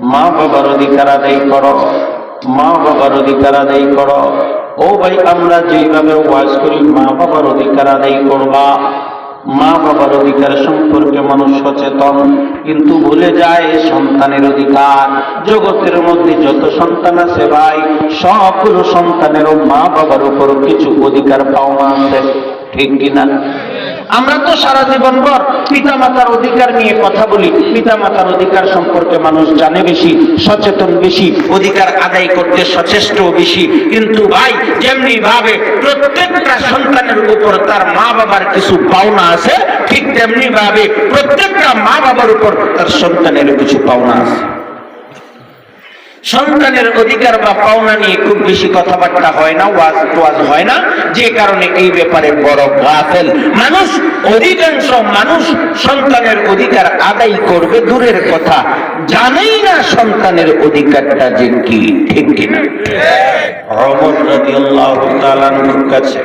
মা বাবার অধিকার আদায় করো। মা বাবার অধিকার আদায় করো। ও ভাই, আমরা যেভাবে ওয়াজ করি মা বাবার অধিকার আদায় করবা। মা বাবার অধিকার সম্পর্কে মানুষ সচেতন, কিন্তু ভুলে যায় সন্তানের অধিকার। জগতের মধ্যে যত সন্তান আছে ভাই, সবগুলো সন্তানেরও মা বাবার উপর কিছু অধিকার পাওনা আছে। ঠিক কিনা? আমরা তো সারা জীবন ভর পিতা মাতার অধিকার নিয়ে কথা বলি। পিতা মাতার অধিকার সম্পর্কে মানুষ জানে বেশি, সচেতন বেশি, অধিকার আদায় করতে সচেষ্ট বেশি। কিন্তু ভাই যেমনি ভাবে প্রত্যেকটা সন্তানের উপর তার মা বাবার কিছু পাওনা আছে, ঠিক তেমনি ভাবে প্রত্যেকটা মা বাবার উপর তার সন্তানের কিছু পাওনা আছে। সন্তানের অধিকার বা পাওনা নিয়ে খুব বেশি কথাবার্তা হয় না, ওয়াজ টোয়াজ হয় না। যে কারণে এই ব্যাপারে বড় গাফেল। মানুষ অধিকাংশ মানুষ সন্তানের অধিকার আদায় করবে, দূরের কথা। জানেই না সন্তানের অধিকারটা যে কি, ঠিক কিনা? কাছে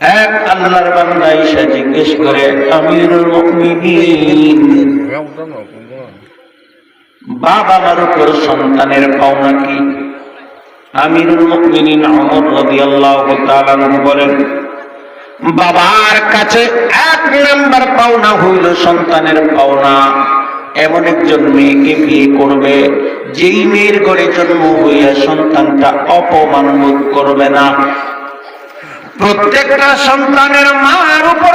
এক আল্লাহর বান্দা জিজ্ঞেস করে, আমিরুল মুমিনিন? বাবা মার উপর সন্তানের পাওনা কি? আমিরুল মুমিনিন ওমর রাদিয়াল্লাহু তাআলা বলেন, বাবার কাছে এক নাম্বার পাওনা হইল সন্তানের পাওনা। এমন একজন মেয়েকে বিয়ে করবে, যেই মেয়ের ঘরে জন্ম হইয়া সন্তানটা অপমান করবে না। প্রত্যেকটা সন্তানের মার উপর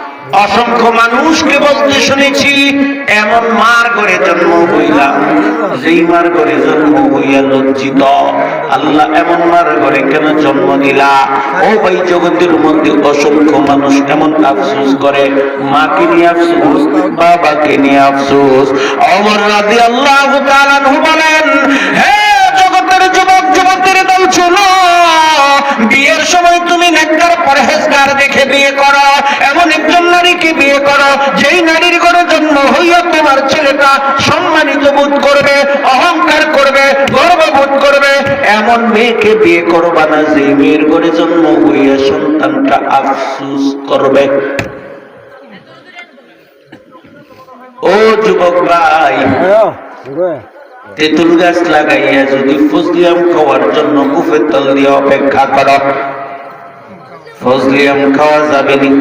অসংখ্য মানুষকে বলতে শুনেছি, এমন মার ঘরে জন্ম হইলাম। যেই মার ঘরে জন্ম হইয়া লজ্জিত, আল্লাহ এমন মার ঘরে কেন জন্ম দিলা? ও ভাই, জগতের মধ্যে অসংখ্য মানুষ এমন আফসোস করে, মাকে নিয়ে আফসোস, বাবাকে নিয়ে আফসোস। অমর রাজি আল্লাহ বলেন, হে জগতের যুবক যুবকের দল, শুনো, বিয়ের সময় তুমি নেককার পরহেজগার দেখে বিয়ে করো। এমন নারীকে বিয়ে করো, যেই নারীর ঘরে জন্ম হইয়া তোমার ছেলেটা সম্মানিত বোধ করবে, অহংকার করবে, গর্ববোধ করবে, এমন মেয়েকে বিয়ে করবা না যে মেয়ের ঘরে জন্ম হইয়া সন্তানটা আফসুস করবে। ও যুবক ভাই, তেঁতুল গাছ লাগাইয়া যদি ফজলিয়াম খাওয়ার জন্য কুফের তল দিয়ে অপেক্ষা করো। ফজলিয়াম খাওয়া যাবে নি।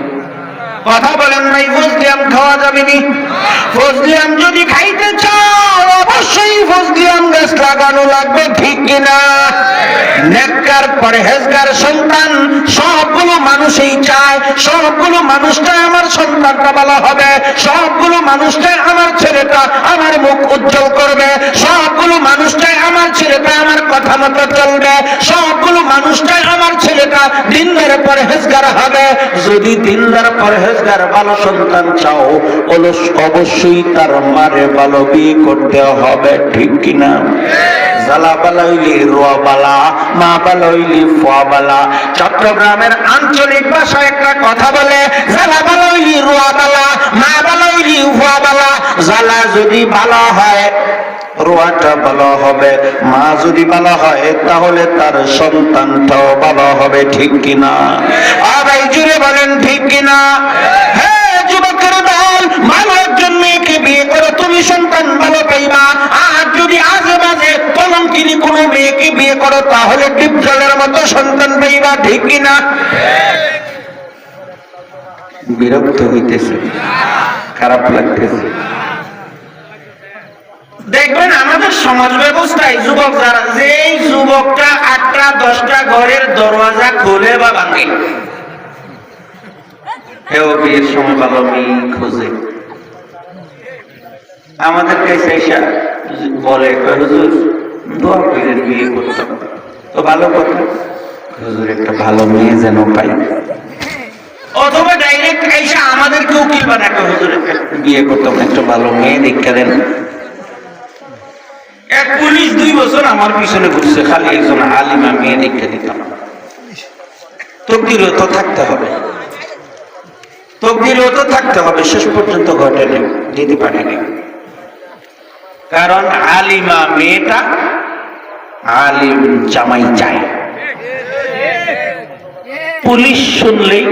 কথা বলেন নাই, ফজলিয়াম খাওয়া যাবে নি। ফজলিয়াম যদি খাইতে চাও, অবশ্যই ফজলিয়াম গাছ লাগানো লাগবে, ঠিক কিনা? নেককার, পরহেজগার সন্তান, সবগুলো মানুষই চায়, সবগুলো মানুষটা আমার সন্তানটা ভালো হবে, সবগুলো মানুষটাই আমার ছেলেটা আমার মুখ উজ্জ্বল করবে, সবগুলো মানুষটাই আমার ছেলেটা আমার কথা মতো চলবে মানুষটাই আমার দিনদার পরহেজগার হবে। যদি দিনদার পরহেজগার ভালো সন্তান চাও, অলস অবশ্যই তার মারে ভালো বিয়ে করতে হবে, ঠিক কিনা? জালা বালা হইলি রোয়া বালা, মা বালা হইলি ফোয়া বালা। চট্টগ্রামের আঞ্চলিক ভাষায় একটা কথা বলে জালা বালা হইলি রোয়া বালা, মা বালা হইলি ফোয়া বালা। জালা যদি ভালো হয় রোয়াটা ভালো হবে, মা যদি ভালো হয়, তাহলে তার সন্তানটাও ভালো হবে, ঠিক কিনা? আবাই জুড়ে বলেন, ঠিক কিনা? আর কোনো মেয়েকে বিয়ে করো, তাহলে ঠিক কিনা? বিরক্ত হইতেছে, খারাপ লাগতেছে। দেখবেন আমাদের সমাজ ব্যবস্থায় যুবক যারা, যেই যুবকটা আটটা, দশটা ঘরের দরওয়াজা খোলে বা ভাঙে। আমাদের হুজুর একটা অথবা ডাইরেক্ট আমাদেরকে বিয়ে করতাম একটা ভালো মেয়ে দেখা দেন। এক পুলিশ দুই বছর আমার পিছনে ঘুরছে, খালি একজন আলিমা মেয়ে দেখতে দিতাম। তকদিরত থাকতে হবে। তকদিরত থাকতে হবে, শেষ পর্যন্ত ঘটেনি, দিতে পারেনি। কারণ আলিমা মেয়েটা আলিম জামাই চায় পুলিশ শুনলেই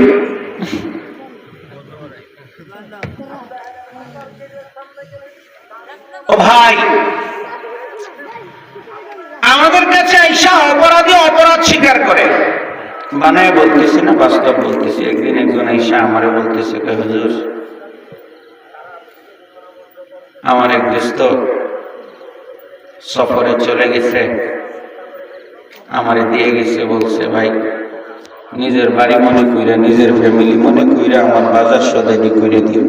ও ভাই আমাদের কাছে আইসা অপরাধী অপরাধ স্বীকার করে। বানায় বলতেছি না, বাস্তব বলতেছি। একদিন একজন আইসা আমারে বলতেছে কে হুজুর, আমার এক দোস্ত সফরে চলে গেছে, আমারে দিয়ে গেছে, বলছে, ভাই, নিজের বাড়ি মনে কইরা, নিজের ফ্যামিলি মনে কইরা আমার বাজার সদাইনি করে দিও।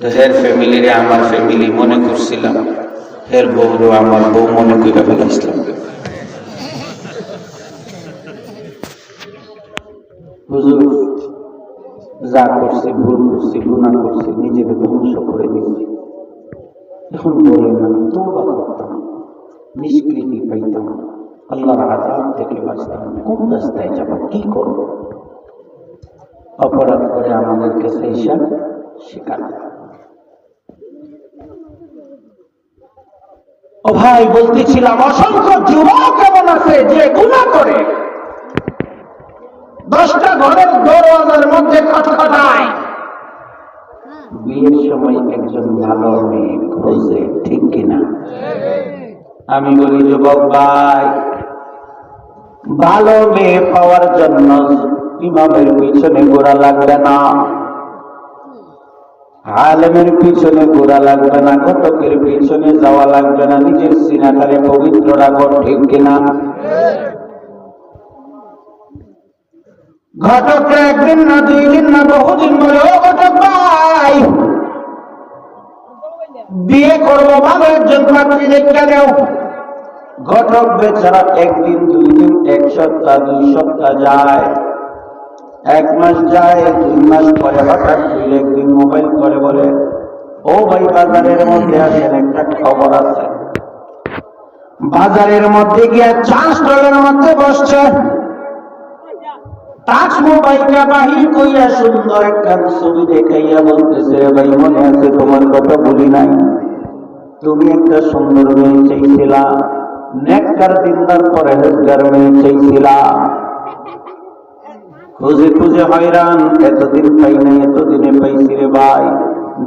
তো হের ফ্যামিলিরে আমার ফ্যামিলি মনে করছিলাম। হের বউরও আমার বউ মনে কইরা ফেলাইছিলাম হুজুর, যা করছি ভুল করছি গুণা করছি, নিজেকে ধ্বংস করে দিয়েছি। এখন বলেন, আমি তোবা করতাম, নিষ্কৃতি পাইতাম, আল্লাহর আজাদ থেকে বাঁচতাম, কোন রাস্তায় যাব, কি করব? অপরাধ করে আমাদের কাছে এসে স্বীকার ও ভাই, বলতেছিলাম, অসংখ্য যুবক এমন আছে যে গুণা করে। দশটা ঘরের দরওয়াজার মধ্যে খটখটায় বিয়ের সময় একজন ভালো মেয়ে খোঁজে, ঠিক কিনা? আমি বলি, যুবক ভাই, ভালো মেয়ে পাওয়ার জন্য ইমামের পিছনে ঘোরা লাগবে না। আলেমের পিছনে ঘোরা লাগবে না, ঘটকের পিছনে যাওয়া লাগবে না, নিজের সিনাটারে পবিত্র রাখো, ঠিক কিনা? ঘটকরা একদিন না দুই দিন না বহুদিন বলে, ও ঘটক ভাই, বিয়ে করব, ভালো একজন পাত্রী দেখতে দেও। ঘটক বেচারা একদিন দুই দিন এক সপ্তাহ, দুই সপ্তাহ যায়। এক মাস যায়, দুই মাস পরে হঠাৎ দুই একদিন মোবাইল করে বলে, ও ভাই, বাজারের মধ্যে আসেন, একটা খবর আছে। বাজারের মধ্যে গিয়ে চা স্টলের মধ্যে বসছে। মোবাইলটা বাহির কইয়া সুন্দর একটা ছবি দেখাইয়া বলতেছে "রে ভাই, মনে আছে তোমার কথা বলি নাই? তুমি একটা সুন্দর মেয়ে চাইছিলা, নেককার দিনদার পরে হেজগার মেয়ে চাইছিলা। খুঁজে খুঁজে হয়রান, এতদিন পাই নাই, এতদিনে পাইছি রে ভাই।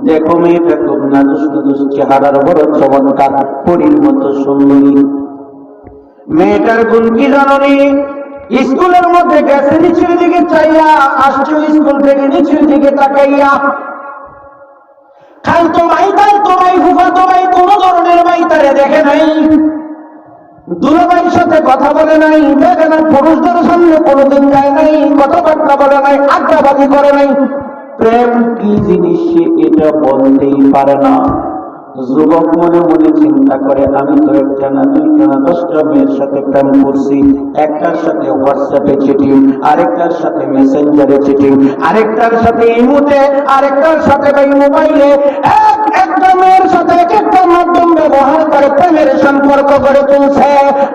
দেখো মেয়েটা খুব নাদুস নাদুস চেহারার বড় চমৎকার পরীর মতো সুন্দরী। মেয়েটার গুণ কি জাননি? স্কুলের মধ্যে গেছে, নিচের দিকে চাইয়া, আসছে স্কুল থেকে, নিচের দিকে তাকাইয়া। খাল তো মাইতার তোমাই ফুফা তোমাই কোন ধরনের মাইতারে দেখে নাই। দুলাভাইয়ের সাথে কথা বলে নাই, দেখে না পুরুষদের সামনে কোনোদিন যায় নাই, কথাবার্তা বলে নাই, আড্ডাবাজি করে নাই। প্রেম কি জিনিস সে এটা বলতেই পারে না। যুবক মনে মনে চিন্তা করে, আমি তো একটা না দুইটা না দশটা মেয়ের সাথে প্রেম করছি। একটার সাথে হোয়াটসঅ্যাপে চিঠিং আরেকটার সাথে মেসেঞ্জারে চিঠিং আরেকটার সাথে ইমোতে, আরেকটার সাথে মোবাইলে। এক একটা মেয়ের সাথে এক একটা মাধ্যম ব্যবহার করে প্রেমের সম্পর্ক গড়ে তুলছে।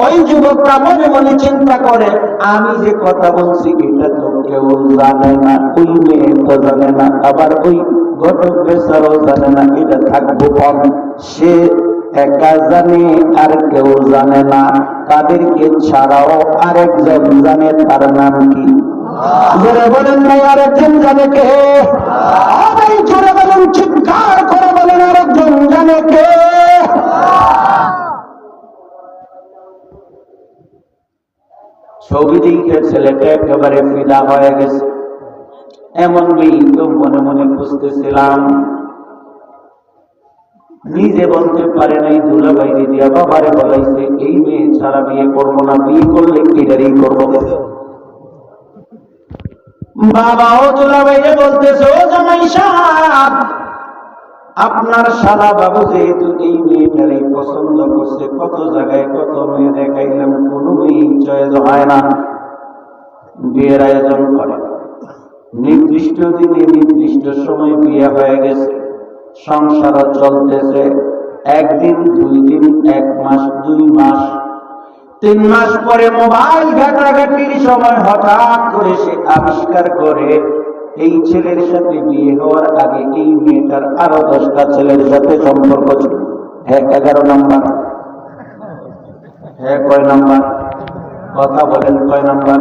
ওই যুবকটা মনে মনে চিন্তা করে, আমি যে কথা বলছি, এটা তো কেউ জানে না, ওই মেয়ে তো জানে না। আবার ওই তাদেরকে ছাড়াও আরেকজন জানে, তার নাম কি? বলেন নাই আরেকজন জানে কে? ভাই জোরে বলেন, চিৎকার করে বলেন, আরেকজন জানে কে? ছবি দেখে ছেলেটা একেবারে ফিদা হয়ে গেছে। এমন তো মনে মনে খুঁজতেছিলাম। নিজে বলতে পারে নাই দুলা বাইরে দিয়া বাবারে বলাইছে, এই মেয়ে ছাড়া বিয়ে করব না, বিয়ে করলে এটারই করব? বাবাও দুলা বাইরে বলতেছে, ও জামাই সাহেব, আপনার সারা বাবু যেহেতু এই মেয়েটারই পছন্দ করছে, কত জায়গায় কত মেয়ে দেখাইলাম, কোনো মেয়ে চয়েস হয় না। বিয়ের আয়োজন করে। নির্দিষ্ট দিনে নির্দিষ্ট সময় বিয়ে হয়ে গেছে। সংসার চলতেছে। একদিন, দুই দিন, এক মাস, দুই মাস। তিন মাস পরে মোবাইল ঘাটাঘাটির সময় হঠাৎ করে সে আবিষ্কার করে, এই ছেলের সাথে বিয়ে হওয়ার আগে এই মেয়েটার আরও দশটা ছেলের সাথে সম্পর্ক ছিল। হ্যাঁ এগারো নাম্বার। হ্যাঁ কয় নাম্বার? কথা বলেন, কয় নাম্বার?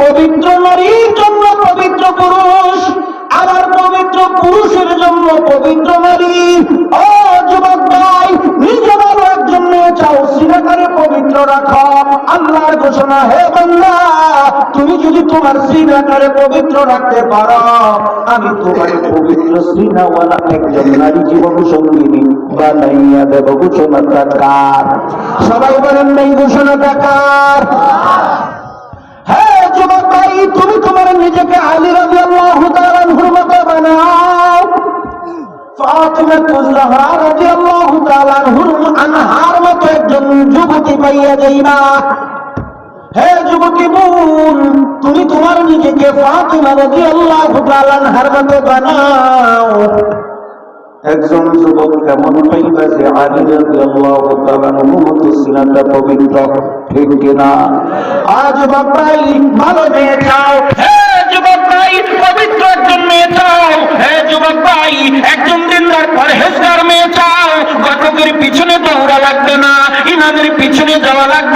পবিত্র নারীর জন্য পবিত্র পুরুষ, আবার পবিত্র পুরুষের জন্য পবিত্র নারী। ও যুবক ভাই, নিজে ভালো একজন চাও সিনাকারে পবিত্র রাখো। আল্লাহর ঘোষণা, হে বান্দা, তুমি যদি তোমার সিনাকারে পবিত্র রাখতে পারো, আমি তোমার পবিত্র সিনাওয়ালা একজন নারী জীবন সঙ্গিনী বানাইয়া দেব ঘোষণা টাকার সবাই বলেন, নাই ঘোষণা টাকার হ্যাঁ যুবক ভাই, তুমি তোমার নিজেকে আলী রাজি আল্লাহ তাআলার মতো বানাও। ফাতিমা তুজরাহা রাজি আল্লাহ তাআলার আনহার মতো একজন যুবতী পাইয়া যাইবা। হে যুবতী বোন, তুমি তোমার নিজেকে ফাতিমা রাজি আল্লাহ তাআলার মতো বানাও। একজন যুবক কেমন পাইবা যে আলী পবিত্র, ঠিক কিনা? আজ বাবাই ভালো মেয়ে চাও। পবিত্র মেয়ে হে মেয়ে পিছনে দৌড়া লাগবে না ইমামের পিছনে যাওয়া লাগবে